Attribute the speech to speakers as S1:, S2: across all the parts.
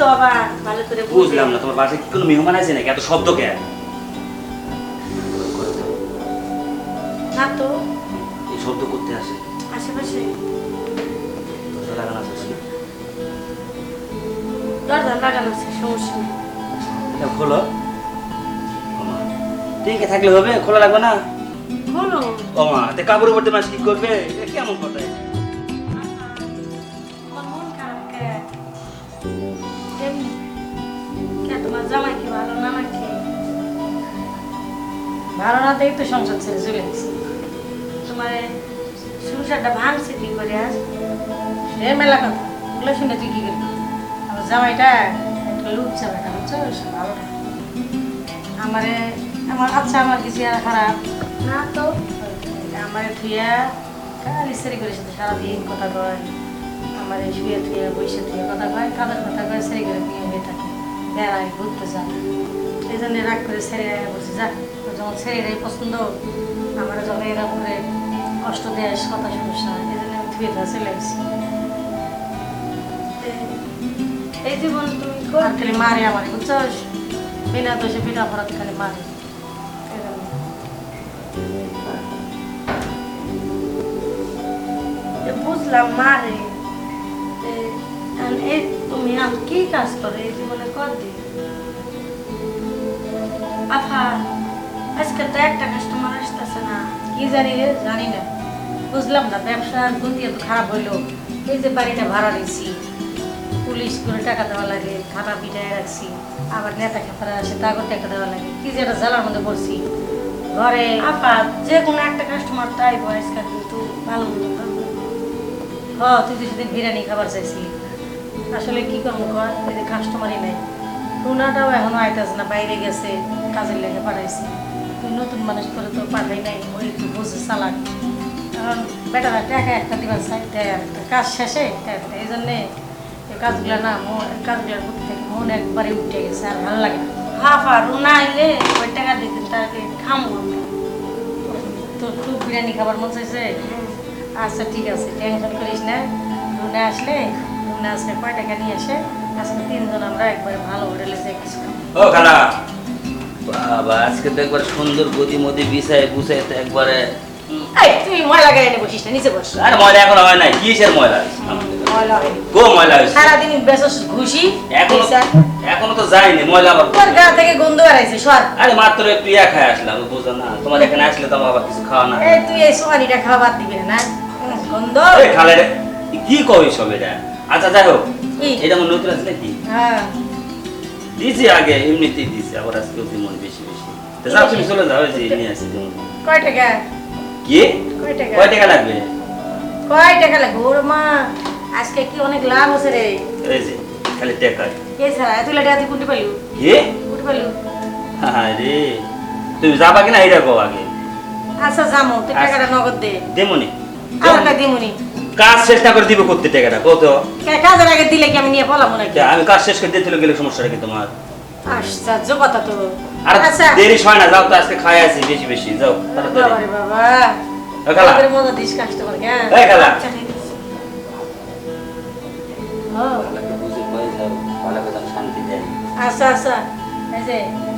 S1: তো আবার ভালো করে
S2: বুঝলাম না তোমার বাসায় কোনো মেহমান আছে নাকি? এত শব্দ কে?
S1: না তো।
S2: এই শব্দ করতে আসে।
S1: আশেপাশে।
S2: দরজা লাগানো আছে?
S1: দরজা লাগানো আছে সমস্যা নেই।
S2: এটা খোলো। ওমা, টিকে থাকলে হবে খোলা লাগবে না? তে কাপড় উপর মাছ কি করবে? এটা কেমন কথা
S1: তোমার জামাই কি ভালো না নাকি
S3: ভালো না দেখে তো সংসার ছেড়ে চলে গেছি।
S1: তোমার এই সংসারটা ভাঙছে কি করে আজ
S3: সে মেলা কথা ওগুলো শুনে তুই কি করবি? আমার জামাইটা একটা লুচ্ছা বেটা বুঝছ ভালো না। আমারে আমার আচ্ছা আমার কিছু আর খারাপ?
S1: না তো।
S3: আমার করে সাথে সারাদিন কথা কয়। আমার শুয়ে থুয়ে বসে থুয়ে কথা কয় কাদের কথা কয় সেরি করে হয়ে থাকে। বেড়ায় ঘুরতে যায় এই জন্য রাগ করে সেরে বলছে যা। তোর যখন সেরিটাই পছন্দ আমার যখন এরা করে কষ্ট দেয় কথা সমস্যা হয় এই জন্য আমি থুয়ে থুয়ে চলে
S1: এ- এই জীবন তুমি
S3: আর খালি মারে আমার বুঝছ বিনা দোষে বিনা অপরাধ খালি মারে।
S1: বুঝলাম মারে। এই তুমি আম কি কাজ করে এই জীবনে কর দি আফা আজকে তো একটা কাস্টমার আসতেছে না।
S3: কি জানি রে জানি না। বুঝলাম না ব্যবসার গতি এত খারাপ হইল। এই যে বাড়িটা ভাড়া নিয়েছি। পুলিশ করে টাকা দেওয়া লাগে খাতা পিটায় রাখছি। আবার নেতা খেতারা আসে তাকেও টাকা দেওয়া লাগে। কি যে একটা জ্বালার মধ্যে পড়ছি। ঘরে
S1: আপা যে কোনো একটা কাস্টমার তাই আজকাল কিন্তু ভালো মন্দ।
S3: হ তুই তো সেদিন বিরিয়ানি খাবার চাইছিলি। আসলে কি করব কর? এই কাস্টমারই নাই। টুনাটাও এখনও আইতাছে না বাইরে গেছে কাজের লেগে পাঠাইছে। তুই নতুন মানুষ করে তো পাঠাই নাই ওই একটু বুঝে চালাক। কারণ বেটারা টাকা একটা দিবার চাই দেয় আর একটা। কাজ শেষে এই জন্যে এই কাজগুলো না মন কাজগুলোর প্রতি থেকে মন একবারে উঠে গেছে আর ভালো লাগে না।
S1: হাফা রুনা আইলে ওই টাকা দিতেন তাকে খামো।
S3: তোর খুব বিরিয়ানি খাবার মন চাইছে? আচ্ছা ঠিক আছে টেনশন করিস না। রুনা আসলে আসলে কয় টাকা নিয়ে আসে আজকে তিনজন আমরা একবারে ভালো হোটেলে যাই কিছু
S2: ও খালা। বাবা আজকে তো একবার সুন্দর গদি মদি বিছায় গুছায় তো একবারে
S3: এই তুই ময়লা গাড়ি নিয়ে বসিস না নিচে বস।
S2: আরে ময়লা এখন হয় নাই। কিসের ময়লা?
S3: ময়লা হয়নি
S2: গো ময়লা হয়েছে?
S3: সারাদিন বেসস ঘুষি এখনও
S2: এখনও তো যায়নি ময়লা আবার
S3: তোর গা থেকে গন্ধ বেড়াইছে সর।
S2: আরে মাত্র একটু ইয়া খাই আসলাম বুঝো না। তোমার এখানে আসলে তো আমার কিছু খাওয়া না।
S3: এই তুই এই সোহানিটা খাওয়া বাদ দিবি না হুম, গন্ধ।
S2: এই খালে রে কি কই সব এটা? আচ্ছা যাই হোক। এটা আমার নতুন আছে নাকি?
S3: হ্যাঁ।
S2: দিছি আগে এমনিতেই দিছি আবার আজকে অতি মন বেশি বেশি। তো যাও তুমি চলে যাও যে নিয়ে আসি
S3: কয় টাকা?
S2: কি?
S3: কয় টাকা?
S2: কয় টাকা লাগবে?
S3: কয় টাকা লাগবে? ওর মা আজকে কি অনেক লাভ হচ্ছে রে।
S2: এই যে খালি টাকা।
S3: কে ছাড়া? তুই লেটা তুই কুটি পাইলু?
S2: কি?
S3: কুটি পাইলু?
S2: আরে তুমি যাবা কিনা এটা কো আগে।
S3: আচ্ছা যামো। তুই
S2: আচ্ছা।
S3: টাকাটা নগদ দে।
S2: দেমনি।
S3: আমারটা দিমুনি?
S2: কাজ চেষ্টা করে দিব করতে টাকাটা? কত
S3: কে- কাজের আগে দিলে কি আমি নিয়ে পলাবো নাকি?
S2: আমি কাজ শেষ করে দিতে গেলে সমস্যাটা কি তোমার?
S3: আশ্চর্য কথা তো।
S2: আর
S3: আচ্ছা।
S2: দেরি হয় না যাও তো আজকে খাই আছি বেশি বেশি যাও তাড়াতাড়ি।
S3: বাবা।
S2: খালা।
S3: মজা দিস কাস্টমার কে?
S2: এই খালা।
S1: আচ্ছা
S3: আচ্ছা আচ্ছা। এই যে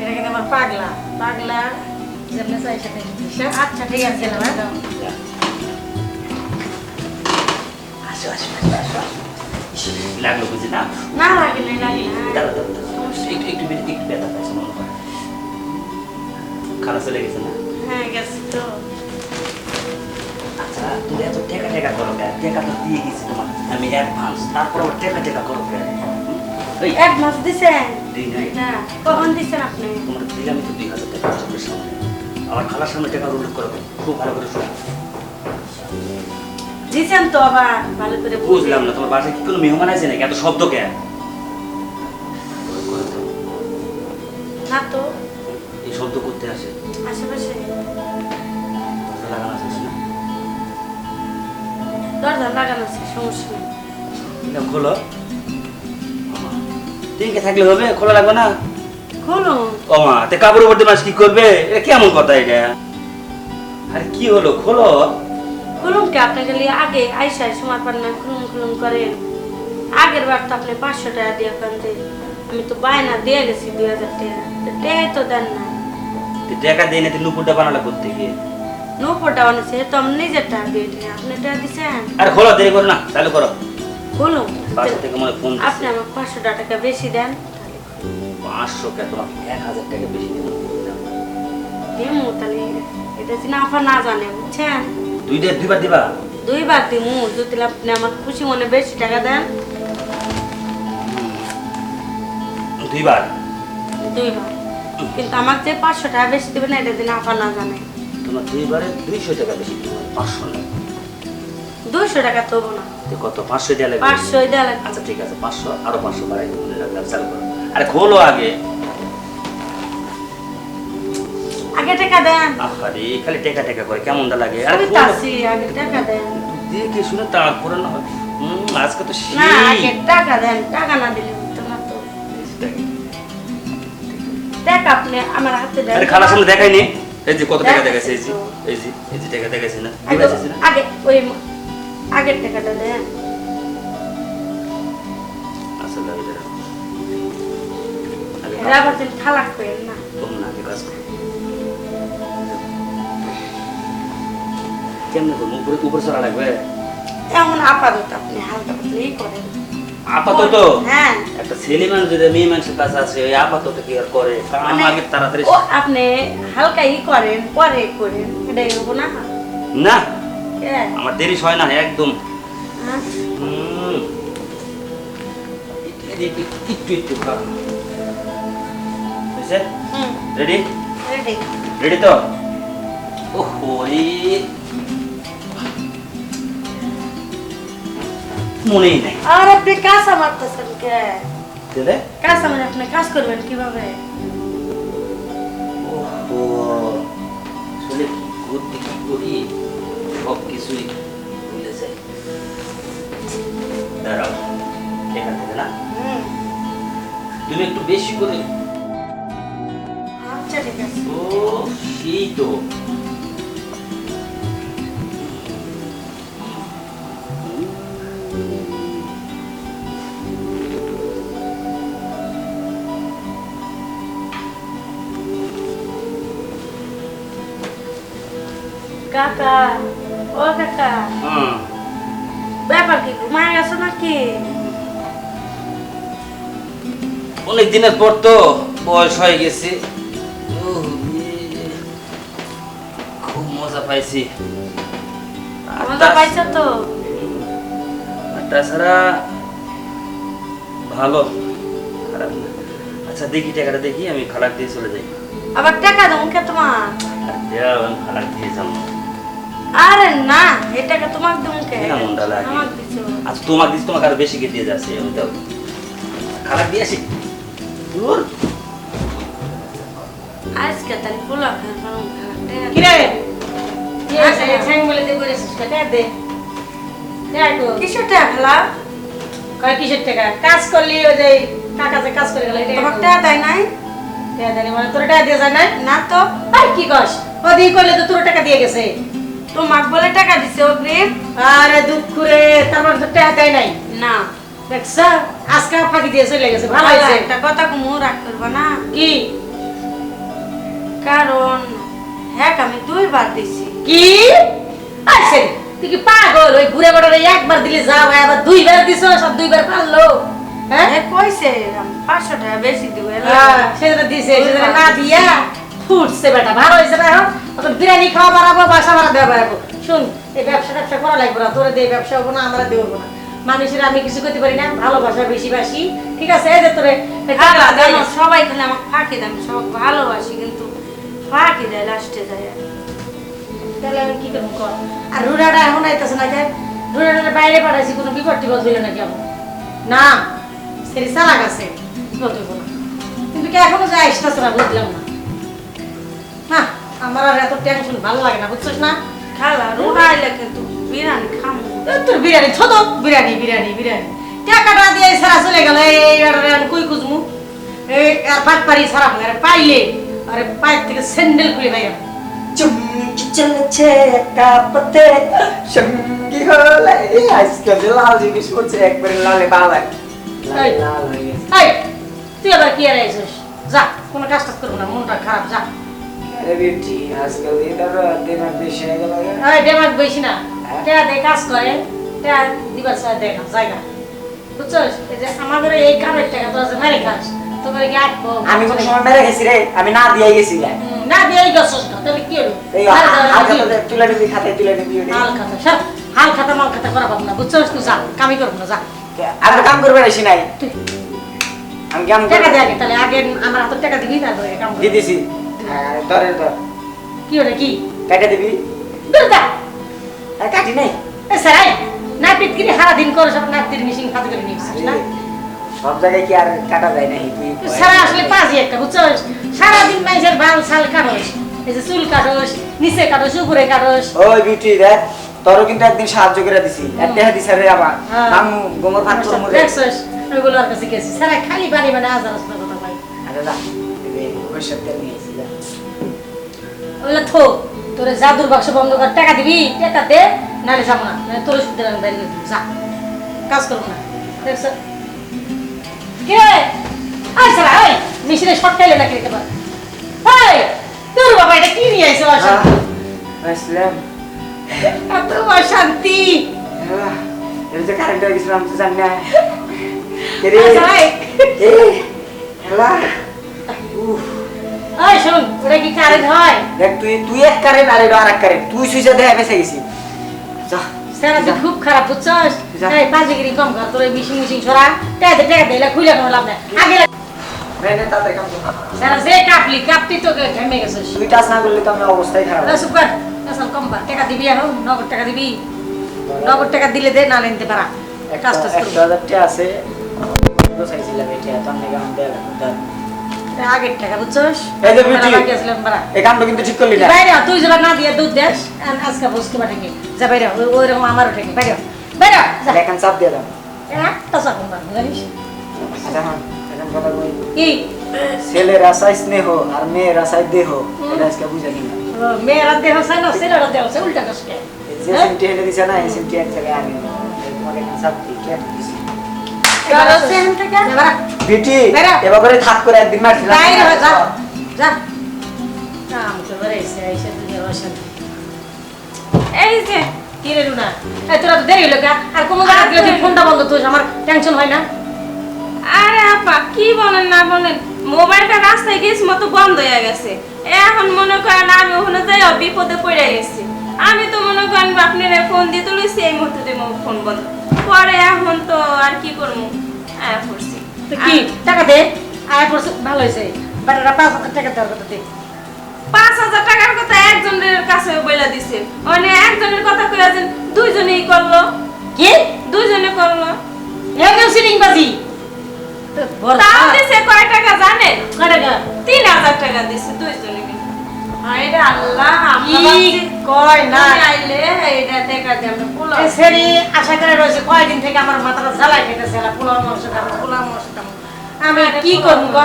S3: এটা কিন্তু আমার পাগলা। পাগলা যেমনি চাই সেটা? আচ্ছা ঠিক আছে গেলাম হ্যাঁ
S2: আসো আসো আসো, আসো লাগল বুঝি না?
S1: না লাগে না লাগে
S2: দাঁড়া দাঁড়া দাঁড়া। একটু একটু একটু ব্যথা পাইছে মনে হয় খালা চলে গেছে না?
S1: হ্যাঁ গেছি তো।
S2: আচ্ছা তুমি এত টেকা টেকা করো কেন? টেকা তো দিয়ে গেছি তোমার। আমি অ্যাডভান্স তারপর আবার টেকা টেকা করো কেন? ওই
S1: এক মাস দিছেন?
S2: দিই নাই।
S1: না কখন দিছেন আপনি?
S2: তোমার দিলাম তো দুই হাজার টাকা চোখের সামনে। আমার খালার সামনে টাকা উল্লেখ করো। খুব ভালো করে শোনো।
S1: তো আবার ভালো করে
S2: বুঝলাম না তোমার বাসায় কি কোনো মেহমান আছে নাকি? এত শব্দ কেন?
S1: না তো।
S2: এই শব্দ করতে আসে।
S1: আশেপাশে।
S2: লাগানো আছে না
S1: দরজা লাগানো আছে সমস্যা নেই।
S2: এটা খোলো। থাকলে হবে খোলা লাগবে না? ও মা তে কাপড় উপর মাছ কি করবে? এটা কেমন কথা এটা? আরে কি হলো? খোলো।
S1: খুলুন কে আপনি গেলে আগে আইসা সময় পান না খুলুন খুলুন করেন আগের বার তো আপনি পাঁচশো টাকা দিয়ে ওখান আমি তো বায়না দিয়ে গেছি দুই হাজার টাকা। তো টাকাই তো দেন না
S2: টাকা দিয়ে না নুপুরটা বানালা করতে গিয়ে?
S1: নৌপোটা বানিয়েছে তো আমি নিজের টাকা দিয়ে আপনি টাকা দিচ্ছেন
S2: আরে খোলো দেরি করো না চালু করো। ফোন
S1: আপনি আমাকে পাঁচশো টাকা বেশি দেন।
S2: পাঁচশো কে তোমাকে এক হাজার টাকা বেশি দেবো।
S1: দিমু তাহলে। এটা যদি আপা না জানে বুঝছেন?
S2: দুই দিয়ে দুইবার দিবা?
S1: দুইবার দিমু যদি আপনি আমার খুশি মনে বেশি টাকা দেন।
S2: দুইবার?
S1: দুইবার। কিন্তু আমাকে যে পাঁচশো টাকা বেশি দেবেন এটা দিন আপা না জানে।
S2: তোমার দুইবারে দুইশো টাকা বেশি দিবো পাঁচশো না।
S1: দুইশো টাকা তবু না।
S2: তো কত পাঁচশো দেওয়া লাগবে?
S1: পাঁচশো দেওয়া লাগবে।
S2: আচ্ছা ঠিক আছে পাঁচশো আরও পাঁচশো বাড়াই দেবো আরে খোলো আগে।
S1: আগে টাকা দেন।
S2: আরে খালি টেকা টেকা করে কেমনটা লাগে? আরে
S1: আমি
S2: খোলো।
S1: তাসি আগে টাকা দেন।
S2: দেখে শুনে তারপরে না হুম আজকে তো
S1: না আগে টাকা দেন টাকা না দিলে হতো না তো। টাকা আপনি আমার হাতে দেন।
S2: আরে খালার সামনে দেখাইনি এই যে কত টাকা দেখাইছে এই যে এই যে এই যে টাকা দেখাইছে না
S1: আগে
S2: না?
S1: ওই আগের টাকাটা দেন।
S2: আসলে এটা আগে
S1: খালাক করেন না।
S2: তোমরা না আগে কাজ করো। কেমনে করব? উপরে উপরে চড়া লাগবে?
S1: এমন আপাতত আপনি হালকা পাতলাই করেন।
S2: আপাতত?
S1: হ্যাঁ।
S2: একটা ছেলে মানুষ যদি মেয়ে মানুষের কাছে আছে ওই আপাতত কি আর করে? কাম
S1: মানে
S2: আগে তাড়াতাড়ি
S1: ও আপনি হালকা ই করেন পরে করেন এটাই হব না?
S2: না। আমার দেরি হয় না একদম।
S1: হ্যাঁ।
S2: হুম। একটু একটু রেডি
S1: রেডি
S2: রেডি তো? ওহো মনেই নাই।
S1: আর আপনি কাঁচা মারতেছেন কে?
S2: দিলে
S1: কাঁচা মানে আপনি কাজ করবেন কীভাবে?
S2: ওহো আসলে কি করতে কি করি? সব কিছুই ভুলে যাই। দাঁড়াও এখান থেকে না? তুমি একটু বেশি করে
S1: আচ্ছা ঠিক আছে।
S2: ও সেই তো।
S1: কাকা ও কাকা।
S2: হুম
S1: ব্যাপার কি ঘুমায় গেছো নাকি?
S2: অনেক দিনের পর তো বয়স হয়ে গেছে। খুব মজা পাইছি।
S1: মজা পাইছো তো?
S2: তাছাড়া ভালো খারাপ না। আচ্ছা দেখি টাকাটা দেখি আমি খালাক দিয়ে চলে যাই।
S1: আবার টাকা দেবো কে তোমার?
S2: দেওয়া খালাক দিয়ে যাব।
S1: আরে না এই টাকা তোমাকে
S2: না, মনটা লাগে।
S1: দিছো
S2: আচ্ছা তোমার দিস তোমাকে আরও বেশি কে দিয়ে যাচ্ছে আমি তো। খালাক দিয়ে আসি? দূর
S1: আজকে তাহলে পোলা
S3: কি হয়েছে ঠ্যাং বলে দিয়ে করেছিস টাকা দে। দেখো
S1: কিসের টাকা খেলা?
S3: কয় কিসের টাকা? কাজ করলি ওই যে কাকা যে কাজ করে গেল
S1: তোমার টাকা দেয় নাই?
S3: টাকা মানে তোর টাকা দিয়ে যায় না
S1: না তো।
S3: আর কি কস? ও দিয়ে করলে তো তোর টাকা দিয়ে গেছে।
S1: তোমাক বলে টাকা দিছে অগ্রিম
S3: আরে দুঃখ রে তারপর তো টাকা দেয় নাই।
S1: না।
S3: দেখছ আজকে ফাঁকি দিয়ে চলে গেছে ভালো হয়েছে।
S1: একটা কথা কমু রাগ করবা না।
S3: কি?
S1: কারণ হ্যাঁ আমি দুইবার দিছি।
S3: কি? আইছে তুই কি পাগল? ওই ঘুরে বেড়ারে একবার দিলে যাও আবার দুইবার দিছ সব দুইবার পারল। হ্যাঁ?
S1: হ্যাঁ কইছে পাঁচশো টাকা বেশি দিব
S3: আহ, সেটা দিছে সেটা না দিয়া। ফুটছে বেটা ভালো হয়েছে না এখন এখন বিরিয়ানি খাওয়া বাড়াবো বাসা ভাড়া দেওয়া বাড়াবো। শুন এই ব্যবসা ব্যবসা করা লাগবে না তোরা দিয়ে ব্যবসা হব না আমরা দেবো না। মানুষের আমি কিছু করতে পারি না ভালোবাসা বেশি বাসি। ঠিক আছে এই যে তোরে গেছে।
S1: সবাই খালি আমাকে ফাঁকি দেয় আমি সবাই ভালোবাসি কিন্তু ফাঁকি দেয় লাস্টে যায়।
S3: তাহলে আমি কি করব কর। আর রুড়াটা এখন আইতেছে না কেন রুড়াটা বাইরে পাঠাইছি কোনো বিপদ টিপদ হইল না কেমন না বিপদ হইব না। কিন্তু কি এখনও যায় আসতেছে না বুঝলাম না। না আমার আর এত টেনশন ভালো লাগে না বুঝছিস না?
S1: খালা আইলে কিন্তু বিরিয়ানি খামু।
S3: তোর বিরিয়ানি ছোট। বিরিয়ানি বিরিয়ানি বিরিয়ানি। টাকাটা দিয়ে সারা চলে গেল এই কই খুঁজমু? এই আর পাট পারি সারা হয় পাইলে আরে পায়ের থেকে স্যান্ডেল খুলে ভাই চুম চুম
S4: চলেছে একা পথে। সঙ্গী হলে আজকাল লাল জিনিস হচ্ছে একবারে লালে লাল
S3: এই।
S4: লাল হয়ে
S3: তুই আবার কি আর যা কোনো কাজ টাজ করব না মনটা খারাপ যা।
S4: আরে আজকাল এটার দিন বেশি হয়ে গেল
S3: এই ডেমাক বেশি না? টেয়া দে কাজ করে টেয়া দিবার চাই দেয় না জায়গা বুঝছস যে আমাদের এই কামের টাকা তো আছে মেরে খাস তোকে কি আটবো
S4: আমি কোনো সময় মেরে গেছি রে আমি না দিয়ে গেছি
S3: না দিয়ে এই না তাহলে কি হলো
S4: এই
S3: মারা যাবে,
S4: হাল
S3: কি হলো?
S4: খাতা তুলে নিবি খাতে তুলে নিবি
S3: হাল খাতা সব হাল খাতা মাল খাতা করা পাবো না বুঝছস তুই যা কামি করব না যা
S4: আমি কাম করবে আসি নাই আমি কাম
S3: টাকা দে তাহলে আগে আমার হাতে টাকা দিবি তারপরে কাম
S4: দিয়ে হ্যাঁ, ধরে ধর।
S3: কি ওটা কি?
S4: কেটে দিবি?
S3: দুর্গা
S4: আর কাটি নাই।
S3: এ স্যার না পিটকিরি সারা দিন করে সব নাতির মিশিং খাতে করে নিয়েছিস না?
S4: সব জায়গায় কি আর কাটা যায় না তুই
S3: তুই সারা আসলে পাঁচই একটা বুঝছস? সারাদিন মাইসের বাল সাল কাটোস। এই যে চুল কাটোস নিচে কাটোস উপরে কাটোস।
S4: ওই বিউটি দেখ তোরও কিন্তু একদিন সাহায্য করে দিছি। একটা দিছে রে আবার
S3: হ্যাঁ।
S4: মামু গোমর ভাত তোর মরে
S3: দেখছস? ওইগুলো আর কাছে গেছি। সারা খালি বাড়ি মানে আজার আসলে কথা ভাই
S4: আরে ওই তেল নিয়ে এসে
S3: থো তোর জাদুর বাক্স বন্ধ কর টাকা দিবি? টাকা দে নাহলে যাব না নাহলে তোর সুদের আমি বাইরে যা কাজ করব না। দেখছ? কে আই সারা ওই মেশিনে শর্ট খাইলে নাকি রেখে পার ওই তোর বাবা এটা কি নিয়ে আইছো অশান্তি?
S4: আসলাম।
S3: এত অশান্তি!
S4: এর যে কারেন্ট হয়ে গেছিলাম তো জানি না। কে রে
S3: এই।
S4: এ হেলা উফ।
S3: ওই শোন ওটা কি কারেন্ট হয়?
S4: দেখ তুই তুই এক কারেন্ট আর এটা আর এক কারেন্ট তুই সুইচে দেখা বেঁচে গেছি যা
S3: স্যার তুই খুব খারাপ বুঝছস। এই পাঁচগিরি কম কর তোর মিশিং মিশিং ছড়া। টাকা দে টাকা দে এলা খুলে কোনো লাভ নাই। আগে লা-
S4: নে নে তাড়াতাড়ি কাম কর।
S3: স্যার যে কাপলি কাপটি তোকে ঘেমে গেছিস।
S4: তুই টাচ না করলে তো আমার অবস্থাই খারাপ।
S3: সুপ কর। আসল কম বার টাকা দিবি এখন নগদ টাকা দিবি। নগদ টাকা দিলে দে না নিতে পারা।
S4: একটা
S3: কাজ টাজ
S4: একটা আছে। তো চাইছিলাম এটা তো আমি গান দেয়
S3: এটা আগের টাকা বুঝছস?
S4: এই যে বিউটি। এই কামটা কিন্তু ঠিক করলি না।
S3: বাইরে তুই যাবা না দিয়ে দুধ দেস আর আজকে বসকে পাঠাবি যা বাইরে ওই- ওইরকম আমার ওঠেনি বাইরে বাইরে যা।
S4: এখন চাপ দিয়ে দাও।
S3: একটা চাকম পারব জানিস?
S4: আচ্ছা হ্যাঁ
S3: কি?
S4: ছেলের আশায় স্নেহ আর মেয়ের আশায় দেহ। এটা আজকে বুঝে নিলাম।
S3: মেয়েরা দেহ না ছেলেরা দেহ চাই উল্টা কষ্ট
S4: যে সিমটি হেলে দিছে না এই সিমটি এক জায়গায় আনি। তোমাকে চাপ দিই কেটে দিছি? বিটি
S3: বেরো।
S4: এভাবে থাক করে একদিন মাটি
S3: যা। যা। কাম তো বেড়েছে এসে তুই অশান্তি
S5: এই যে
S3: কি রে রুনা? এই তোরা তো দেরি হলো আর কোনো জায়গা গেলে তুই ফোনটা বন্ধ তুই আমার টেনশন হয় না।
S5: আরে আপা কি বলেন না বলেন? মোবাইলটা রাস্তায় গেছি মতো বন্ধ হয়ে গেছে। এখন মনে করেন আমি ওখানে যাই বিপদে পড়ে গেছি। আমি তো মনে করেন আপনার ফোন দিয়ে তুলেছি এই মুহূর্তে ফোন বন্ধ পরে এখন তো আর কি করব? হ্যাঁ করছি
S3: কি? টাকা দে। আয় পড়ছে ভালো হয়েছে। বেটারা পাঁচ হাজার টাকা দেওয়ার কথা দে।
S5: পাঁচ হাজার টাকার কথা একজনের কাছে বলে দিছে। মানে একজনের কথা কয়ে যে দুইজনেই করল।
S3: কি?
S5: দুইজনে করল।
S3: এমন সিটিং বাজি
S5: তাও দিছে কয় টাকা জানেন?
S3: কয় টাকা?
S5: তিন হাজার টাকা দিছে দুইজনে
S3: আশা করে রয়েছে কয়দিন থেকে আমার মাথাটা জ্বালাই খেতেছে পোলাও মাংস খাব পোলাও মাংস খাব। আমি কি করব গো?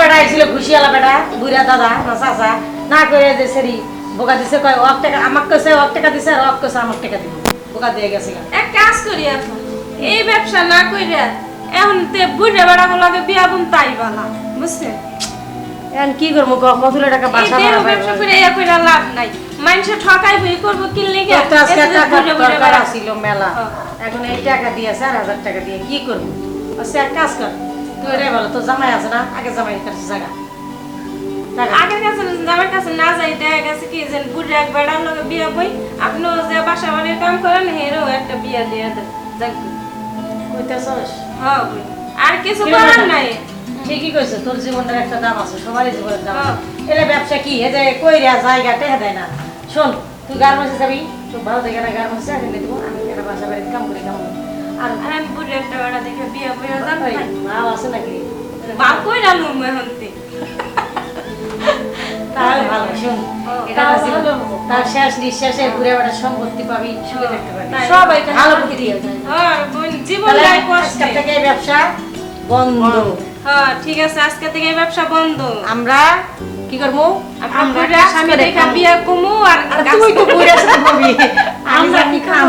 S3: বেটা আইছিল ঘুষিয়ালা বেটা বুড়া দাদা না চাচা না করে যে সেরি বোকা দিছে কয় অক টাকা আমাক কইছে অক টাকা দিছে আর অক কইছে আমাক টাকা দিব। বোকা দিয়ে গেছে
S5: এক কাজ করি এখন এই ব্যবসা না কইরা এখন তে বুড়ে বেড়া গুলোকে বিয়া বুন তাই বালা বুঝছেন
S3: এখন কি করব কতগুলো টাকা বাসা ভাড়া
S5: ব্যবসা করে ইয়া কইরা লাভ নাই। মানুষে ঠকাই বই করব কি লিগে
S3: আজকে টাকা দরকার ছিল মেলা। এখন এই টাকা দিয়ে চার হাজার টাকা দিয়ে কি করব? আচ্ছা এক কাজ কর। তুই রে বলো তোর জামাই আছে না? আগে জামাই কাছে জায়গা
S5: আগের কাছে আমার কাছে না যাই দেখা গেছে কি যে বুড়ে এক বেড়ার লগে বিয়া বই আপনিও যে বাসা বাড়ির কাম করেন হেরও একটা বিয়া দিয়ে দেন যাক।
S3: কইতেছস?
S5: হ্যাঁ আর কিছু করার নাই।
S3: ঠিকই কইছে তোর জীবনের একটা দাম আছে সবারই জীবনের দাম
S5: হ্যাঁ।
S3: আছে। এলে ব্যবসা কি? এ যে কইরা জায়গা টেহা দেয় না। শোন তুই গার্মেন্টসে যাবি তুই ভালো দেখে না গার্মেন্টসে আমি দিব আমি একটা বাসা বাড়িতে কাম করি কাম আর
S5: আমি বুড়ে একটা বেড়া দেখে বিয়া বইয়া যান
S3: ভাব আছে নাকি?
S5: বাপ কইরা লুম এখন তে।
S3: তাহলে ভালো শোন এটা
S5: ভালো।
S3: তার শেষ নিঃশ্বাসে ঘুরে বেড়া সম্পত্তি পাবি সুখে থাকতে পারবি। সবাই ভালো বুদ্ধি। আছে।
S5: আর বোন জীবন
S3: আজকের
S5: কষ্টে।
S3: থেকে ব্যবসা বন্ধ।
S5: হ্যাঁ ঠিক আছে আজকে থেকে এই ব্যবসা বন্ধ।
S3: আমরা কি করব?
S5: আমরা স্বামী দেখা বিয়া কমু আর
S3: তুই তো সাথে বলবি।
S1: আমরা কি?
S3: করতে